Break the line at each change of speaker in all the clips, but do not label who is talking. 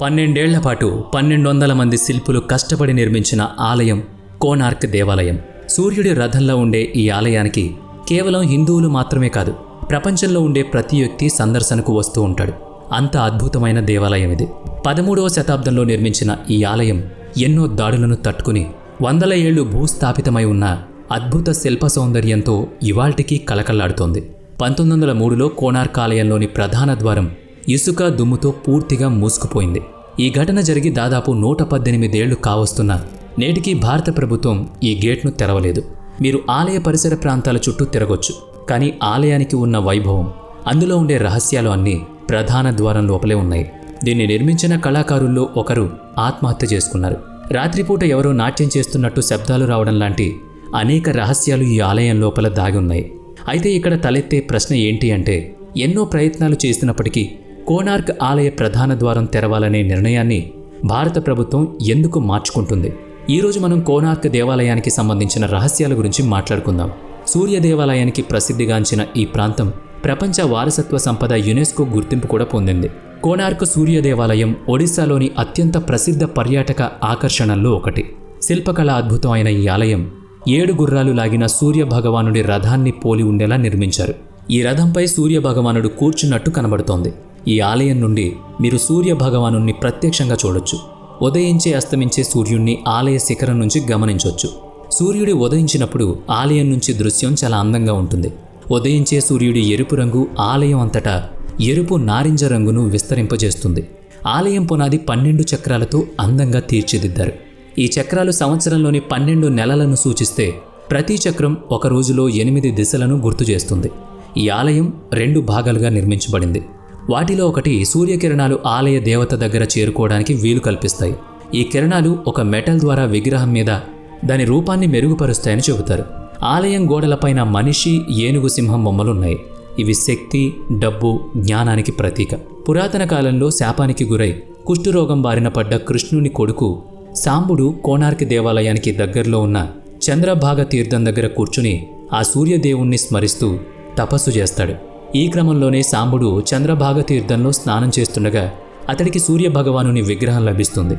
పన్నెండేళ్ళ పాటు పన్నెండు వందల మంది శిల్పులు కష్టపడి నిర్మించిన ఆలయం కోనార్క్ దేవాలయం. సూర్యుడి రథంలో ఉండే ఈ ఆలయానికి కేవలం హిందువులు మాత్రమే కాదు ప్రపంచంలో ఉండే ప్రతి వ్యక్తి సందర్శనకు వస్తూ ఉంటాడు. అంత అద్భుతమైన దేవాలయం ఇది. పదమూడవ శతాబ్దంలో నిర్మించిన ఈ ఆలయం ఎన్నో దాడులను తట్టుకుని వందల ఏళ్ళు భూస్థాపితమై ఉన్న అద్భుత శిల్ప సౌందర్యంతో ఇవాల్టికి కలకల్లాడుతోంది పంతొమ్మిది వందల మూడులో కోణార్క్ ఆలయంలోని ప్రధాన ద్వారం ఇసుక దుమ్ముతో పూర్తిగా మూసుకుపోయింది. ఈ ఘటన జరిగి దాదాపు నూట పద్దెనిమిదేళ్ళు కావస్తున్నా నేటికి భారత ప్రభుత్వం ఈ గేట్ను తెరవలేదు. మీరు ఆలయ పరిసర ప్రాంతాల చుట్టూ తిరగొచ్చు. కానీ ఆలయానికి ఉన్న వైభవం అందులో ఉండే రహస్యాలు అన్నీ ప్రధాన ద్వారం లోపలే ఉన్నాయి. దీన్ని నిర్మించిన కళాకారుల్లో ఒకరు ఆత్మహత్య చేసుకున్నారు. రాత్రిపూట ఎవరో నాట్యం చేస్తున్నట్టు శబ్దాలు రావడం లాంటి అనేక రహస్యాలు ఈ ఆలయం లోపల దాగి ఉన్నాయి. అయితే ఇక్కడ తలెత్తే ప్రశ్న ఏంటి అంటే ఎన్నో ప్రయత్నాలు చేసినప్పటికీ కోనార్క్ ఆలయ ప్రధాన ద్వారం తెరవాలనే నిర్ణయాన్ని భారత ప్రభుత్వం ఎందుకు మార్చుకుంటుంది? ఈరోజు మనం కోనార్క్ దేవాలయానికి సంబంధించిన రహస్యాల గురించి మాట్లాడుకుందాం. సూర్య దేవాలయానికి ప్రసిద్ధిగాంచిన ఈ ప్రాంతం ప్రపంచ వారసత్వ సంపద యునెస్కో గుర్తింపు కూడా పొందింది. కోనార్క్ సూర్య దేవాలయం ఒడిశాలోని అత్యంత ప్రసిద్ధ పర్యాటక ఆకర్షణల్లో ఒకటి. శిల్పకళ అద్భుతం అయిన ఈ ఆలయం ఏడు గుర్రాలు లాగిన సూర్య భగవానుడి రథాన్ని పోలి ఉండేలా నిర్మించారు. ఈ రథంపై సూర్య భగవానుడు కూర్చున్నట్టు కనబడుతోంది. ఈ ఆలయం నుండి మీరు సూర్య భగవానుణ్ణి ప్రత్యక్షంగా చూడొచ్చు. ఉదయించే అస్తమించే సూర్యుణ్ణి ఆలయ శిఖరం నుంచి గమనించవచ్చు సూర్యుడు ఉదయించినప్పుడు ఆలయం నుంచి దృశ్యం చాలా అందంగా ఉంటుంది. ఉదయించే సూర్యుడి ఎరుపు రంగు ఆలయం అంతటా ఎరుపు నారింజ రంగును విస్తరింపజేస్తుంది. ఆలయం పునాది పన్నెండు చక్రాలతో అందంగా తీర్చిదిద్దారు. ఈ చక్రాలు సంవత్సరంలోని పన్నెండు నెలలను సూచిస్తే ప్రతి చక్రం ఒక రోజులో ఎనిమిది దిశలను గుర్తు చేస్తుంది ఈ ఆలయం రెండు భాగాలుగా నిర్మించబడింది. వాటిలో ఒకటి సూర్యకిరణాలు ఆలయ దేవత దగ్గర చేరుకోవడానికి వీలు కల్పిస్తాయి. ఈ కిరణాలు ఒక మెటల్ ద్వారా విగ్రహం మీద దాని రూపాన్ని మెరుగుపరుస్తాయని చెబుతారు. ఆలయం గోడలపైన మనిషి ఏనుగు సింహం బొమ్మలున్నాయి. ఇవి శక్తి డబ్బు జ్ఞానానికి ప్రతీక. పురాతన కాలంలో శాపానికి గురై కుష్ఠురోగం బారిన పడ్డ కృష్ణుని కొడుకు సాంబుడు కోనార్క్ దేవాలయానికి దగ్గరలో ఉన్న చంద్రభాగ తీర్థం దగ్గర కూర్చుని ఆ సూర్యదేవుణ్ణి స్మరిస్తూ తపస్సు చేస్తాడు. ఈ క్రమంలోనే సాంబుడు చంద్రభాగ తీర్థంలో స్నానం చేస్తుండగా అతడికి సూర్య భగవానుని విగ్రహం లభిస్తుంది.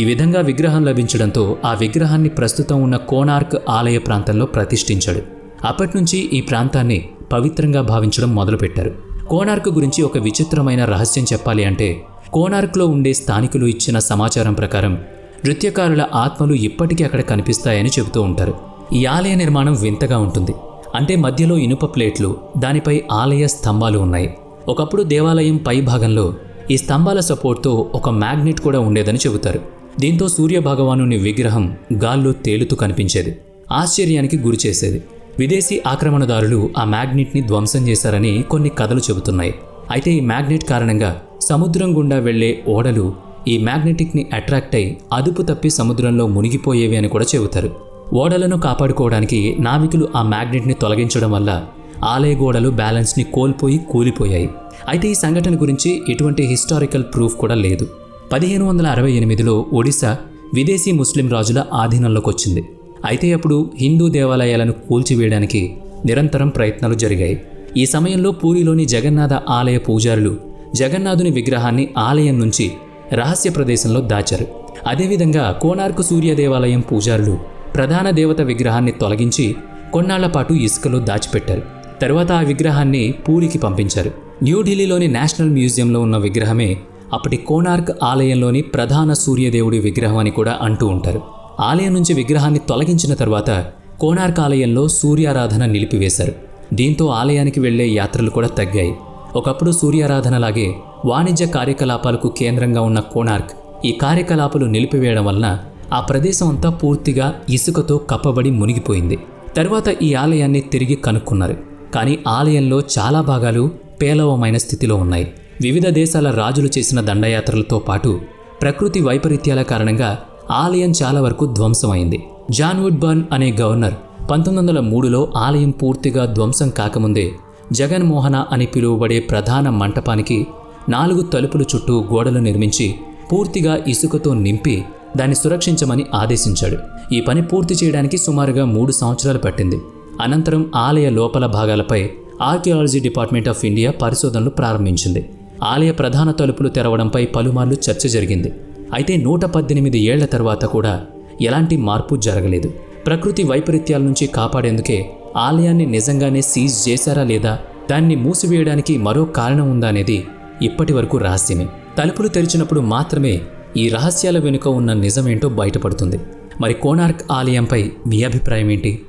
ఈ విధంగా విగ్రహం లభించడంతో ఆ విగ్రహాన్ని ప్రస్తుతం ఉన్న కోనార్క్ ఆలయ ప్రాంతంలో ప్రతిష్ఠించాడు. అప్పటినుంచి ఈ ప్రాంతాన్ని పవిత్రంగా భావించడం మొదలుపెట్టారు. కోనార్క్ గురించి ఒక విచిత్రమైన రహస్యం చెప్పాలి అంటే కోనార్క్లో ఉండే స్థానికులు ఇచ్చిన సమాచారం ప్రకారం నృత్యకారుల ఆత్మలు ఇప్పటికీ అక్కడ కనిపిస్తాయని చెబుతూ ఉంటారు. ఈ ఆలయ నిర్మాణం వింతగా ఉంటుంది. అంటే మధ్యలో ఇనుప ప్లేట్లు దానిపై ఆలయ స్తంభాలు ఉన్నాయి. ఒకప్పుడు దేవాలయం పై భాగంలో ఈ స్తంభాల సపోర్ట్తో ఒక మ్యాగ్నెట్ కూడా ఉండేదని చెబుతారు. దీంతో సూర్య భగవానుని విగ్రహం గాల్లో తేలుతూ కనిపించేది. ఆశ్చర్యానికి గురి చేసేది. విదేశీ ఆక్రమణదారులు ఆ మ్యాగ్నెట్ని ధ్వంసం చేశారని కొన్ని కథలు చెబుతున్నాయి. అయితే ఈ మ్యాగ్నెట్ కారణంగా సముద్రం గుండా వెళ్ళే ఓడలు ఈ మ్యాగ్నెటిక్ని అట్రాక్ట్ అయి అదుపు తప్పి సముద్రంలో మునిగిపోయేవి అని కూడా చెబుతారు. ఓడలను కాపాడుకోవడానికి నావికులు ఆ మ్యాగ్నెట్ని తొలగించడం వల్ల ఆలయ గోడలు బ్యాలెన్స్ని కోల్పోయి కూలిపోయాయి. అయితే ఈ సంఘటన గురించి ఎటువంటి హిస్టారికల్ ప్రూఫ్ కూడా లేదు. పదిహేను వందల అరవై ఎనిమిదిలో ఒడిశా విదేశీ ముస్లిం రాజుల ఆధీనంలోకి వచ్చింది. అయితే అప్పుడు హిందూ దేవాలయాలను కూల్చివేయడానికి నిరంతరం ప్రయత్నాలు జరిగాయి. ఈ సమయంలో పూరిలోని జగన్నాథ ఆలయ పూజారులు జగన్నాథుని విగ్రహాన్ని ఆలయం నుంచి రహస్య ప్రదేశంలో దాచారు. అదేవిధంగా కోనార్కు సూర్య దేవాలయం పూజారులు ప్రధాన దేవత విగ్రహాన్ని తొలగించి కొన్నాళ్ళ పాటు ఇసుకలో దాచిపెట్టారు. తర్వాత ఆ విగ్రహాన్ని పూరికి పంపించారు. న్యూఢిల్లీలోని నేషనల్ మ్యూజియంలో ఉన్న విగ్రహమే అప్పటి కోణార్క్ ఆలయంలోని ప్రధాన సూర్యదేవుడి విగ్రహం అని కూడా అంటూ ఉంటారు. ఆలయం నుంచి విగ్రహాన్ని తొలగించిన తర్వాత కోణార్క్ ఆలయంలో సూర్యారాధన నిలిపివేశారు. దీంతో ఆలయానికి వెళ్ళే యాత్రలు కూడా తగ్గాయి. ఒకప్పుడు సూర్యారాధనలాగే వాణిజ్య కార్యకలాపాలకు కేంద్రంగా ఉన్న కోణార్క్ ఈ కార్యకలాపాలు నిలిపివేయడం వలన ఆ ప్రదేశం అంతా పూర్తిగా ఇసుకతో కప్పబడి మునిగిపోయింది. తర్వాత ఈ ఆలయాన్ని తిరిగి కనుక్కున్నారు. కానీ ఆలయంలో చాలా భాగాలు పేలవమైన స్థితిలో ఉన్నాయి. వివిధ దేశాల రాజులు చేసిన దండయాత్రలతో పాటు ప్రకృతి వైపరీత్యాల కారణంగా ఆలయం చాలా వరకు ధ్వంసమైంది. జాన్ వుడ్ బర్న్ అనే గవర్నర్ పంతొమ్మిది వందల మూడులో ఆలయం పూర్తిగా ధ్వంసం కాకముందే జగన్మోహన అని పిలువబడే ప్రధాన మంటపానికి నాలుగు తలుపుల చుట్టూ గోడలు నిర్మించి పూర్తిగా ఇసుకతో నింపి దాన్ని సురక్షించమని ఆదేశించాడు. ఈ పని పూర్తి చేయడానికి సుమారుగా మూడు సంవత్సరాలు పట్టింది. అనంతరం ఆలయ లోపల భాగాలపై ఆర్కియాలజీ డిపార్ట్మెంట్ ఆఫ్ ఇండియా పరిశోధనలు ప్రారంభించింది. ఆలయ ప్రధాన తలుపులు తెరవడంపై పలుమార్లు చర్చ జరిగింది. అయితే నూట పద్దెనిమిది ఏళ్ళ తర్వాత కూడా ఎలాంటి మార్పు జరగలేదు. ప్రకృతి వైపరీత్యాల నుంచి కాపాడేందుకే ఆలయాన్ని నిజంగానే సీజ్ చేశారా లేదా దాన్ని మూసివేయడానికి మరో కారణం ఉందా అనేది ఇప్పటి వరకు రహస్యమే. తలుపులు తెరిచినప్పుడు మాత్రమే ఈ రహస్యాల వెనుక ఉన్న నిజమేంటో బయటపడుతుంది. మరి కోణార్క్ ఆలయంపై మీ అభిప్రాయం ఏంటి